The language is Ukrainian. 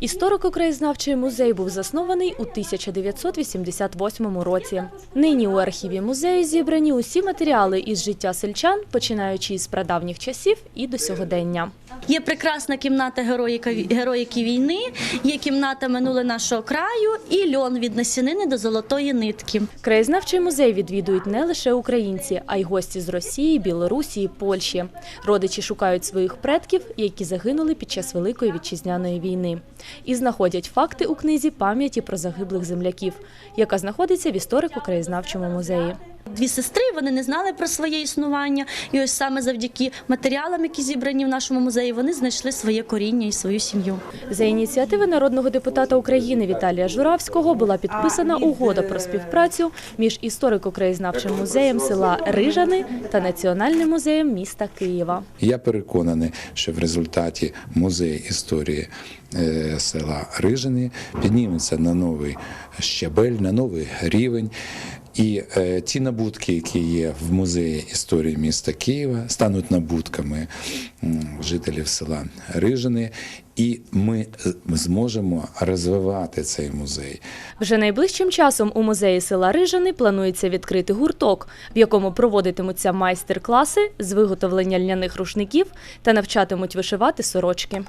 Історико-краєзнавчий музей був заснований у 1988 році. Нині у архіві музею зібрані усі матеріали із життя сельчан, починаючи із прадавніх часів і до сьогодення. Є прекрасна кімната героїки війни, є кімната минуле нашого краю і льон від насінини до золотої нитки. Краєзнавчий музей відвідують не лише українці, а й гості з Росії, Білорусі і Польщі. Родичі шукають своїх предків, які загинули під час Великої вітчизняної війни, і знаходять факти у книзі пам'яті про загиблих земляків, яка знаходиться в історико-краєзнавчому музеї. Дві сестри вони не знали про своє існування, і ось саме завдяки матеріалам, які зібрані в нашому музеї, вони знайшли своє коріння і свою сім'ю. За ініціативи народного депутата України Віталія Журавського була підписана угода про співпрацю між історико-краєзнавчим музеєм села Рижани та Національним музеєм міста Києва. Я переконаний, що в результаті музей історії е, села Рижини підніметься на новий щабель, на новий рівень. І е, ті набутки, які є в музеї історії міста Києва, стануть набутками жителів села Рижини, і ми е, зможемо розвивати цей музей. Вже найближчим часом у музеї села Рижани планується відкрити гурток, в якому проводитимуться майстер-класи з виготовлення льняних рушників та навчатимуть вишивати сорочки.